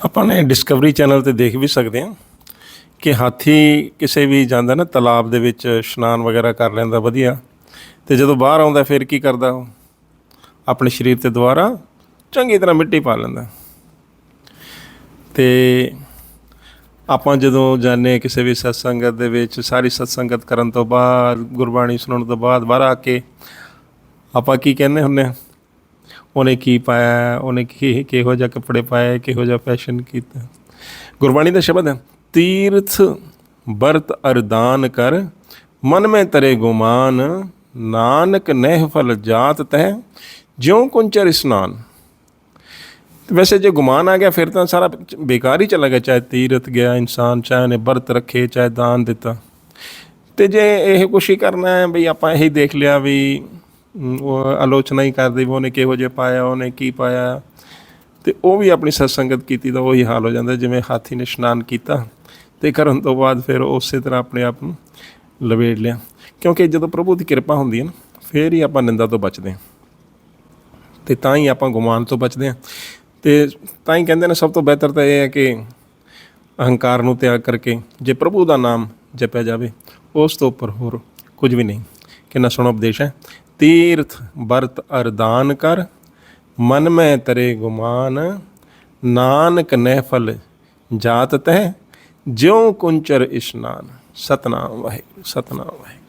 ਆਪਾਂ ਨੇ Discovery channel ਤੇ ਦੇਖ ਵੀ ਸਕਦੇ ਹਾਂ ਕਿ ਹਾਥੀ ਕਿਸੇ ਵੀ ਜਾਂਦਾ ਨਾ ਤਾਲਾਬ ਦੇ ਵਿੱਚ ਇਸ਼ਨਾਨ ਵਗੈਰਾ ਕਰ ਲੈਂਦਾ ਵਧੀਆ, ਤੇ ਜਦੋਂ ਬਾਹਰ ਆਉਂਦਾ ਫਿਰ ਕੀ ਕਰਦਾ ਉਹ? ਆਪਣੇ ਸਰੀਰ ਤੇ ਦੁਬਾਰਾ ਚੰਗੀ ਤਰ੍ਹਾਂ ਮਿੱਟੀ ਪਾ ਲੈਂਦਾ। ਤੇ ਆਪਾਂ ਜਦੋਂ ਜਾਂਦੇ ਕਿਸੇ ਵੀ ਸਤਸੰਗਤ ਦੇ ਵਿੱਚ, ਸਾਰੀ ਸਤਸੰਗਤ ਕਰਨ ਤੋਂ ਬਾਅਦ, ਗੁਰਬਾਣੀ ਸੁਣਨ ਤੋਂ ਬਾਅਦ, ਬਾਹਰ ਆ ਕੇ ਆਪਾਂ ਕੀ ਕਹਿੰਦੇ ਹੁੰਦੇ ਆ ਉਹਨੇ ਕੀ ਪਾਇਆ, ਉਹਨੇ ਕੀ, ਕਿਹੋ ਜਿਹਾ ਕੱਪੜੇ ਪਾਏ, ਕਿਹੋ ਜਿਹਾ ਫੈਸ਼ਨ ਕੀਤਾ। ਗੁਰਬਾਣੀ ਦਾ ਸ਼ਬਦ ਹੈ, ਤੀਰਥ ਬਰਤ ਅਰਦਾਨ ਕਰ, ਮਨ ਮੈਂ ਤਰੇ ਗੁਮਾਨ, ਨਾਨਕ ਨਹਿ ਫਲ ਜਾਤ ਤਹਿ, ਜਿਉ ਕੁੰਚਰ ਇਸਨਾਨ। ਵੈਸੇ ਜੇ ਗੁਮਾਨ ਆ ਗਿਆ, ਫਿਰ ਤਾਂ ਸਾਰਾ ਬੇਕਾਰ ਹੀ ਚਲਾ ਗਿਆ, ਚਾਹੇ ਤੀਰਥ ਗਿਆ, ਇਨਸਾਨ ਚਾਹੇ ਉਹਨੇ ਵਰਤ ਰੱਖੇ, ਚਾਹੇ ਦਾਨ ਦਿੱਤਾ। ਤੇ ਜੇ ਇਹ ਕੁਛ ਹੀ ਕਰਨਾ ਹੈ, ਬਈ ਆਪਾਂ ਇਹੀ ਦੇਖ ਲਿਆ ਵੀ ਉਹ ਆਲੋਚਨਾ ਹੀ ਕਰਦੇ ਵੀ ਉਹਨੇ ਕਿਹੋ ਜਿਹਾ ਪਾਇਆ, ਉਹਨੇ ਕੀ ਪਾਇਆ। ਤੇ ਉਹ ਵੀ ਆਪਣੀ ਸਤਸੰਗਤ ਕੀਤੀ ਤਾਂ ਉਹੀ ਹਾਲ ਹੋ ਜਾਂਦਾ, ਜਿਵੇਂ ਹਾਥੀ ਨੇ ਇਸ਼ਨਾਨ ਕੀਤਾ ਤੇ ਕਰਨ ਤੋਂ ਬਾਅਦ ਫਿਰ ਉਸੇ ਤਰ੍ਹਾਂ ਆਪਣੇ ਆਪ ਨੂੰ ਲਵੇੜ ਲਿਆ। ਕਿਉਂਕਿ ਜਦੋਂ ਪ੍ਰਭੂ ਦੀ ਕਿਰਪਾ ਹੁੰਦੀ ਹੈ ਨਾ, ਫਿਰ ਹੀ ਆਪਾਂ ਨਿੰਦਾ ਤੋਂ ਬਚਦੇ ਹਾਂ। ਤੇ ਤਾਂ ਹੀ ਆਪਾਂ ਗੁਮਾਨ ਤੋਂ ਬਚਦੇ ਹਾਂ। ਤੇ ਤਾਂ ਹੀ ਕਹਿੰਦੇ ਨੇ ਸਭ ਤੋਂ ਬਿਹਤਰ ਤਾਂ ਇਹ ਹੈ ਕਿ ਅਹੰਕਾਰ ਨੂੰ ਤਿਆਗ ਕਰਕੇ ਜੇ ਪ੍ਰਭੂ ਦਾ ਨਾਮ ਜਪਿਆ ਜਾਵੇ, ਉਸ ਤੋਂ ਉੱਪਰ ਹੋਰ ਕੁਝ ਵੀ ਨਹੀਂ। ਕਿੰਨਾ ਸੋਹਣਾ ਉਪਦੇਸ਼ ਹੈ। ਤੀਰਥ ਵਰਤ ਅਰਦਾਨ ਕਰ, ਮਨ ਮੈਂ ਤਰੇ ਗੁਮਾਨ, ਨਾਨਕ ਨਹਿਫਲ ਜਾਤ ਤਹਿ, ਜਿਉ ਕੁੰਚਰ ਇਸ਼ਨਾਨ। ਸਤਨਾਮ ਵਾਹਿਗੁਰੂ ਸਤਨਾਮ ਵਾਹਿਗੁਰੂ।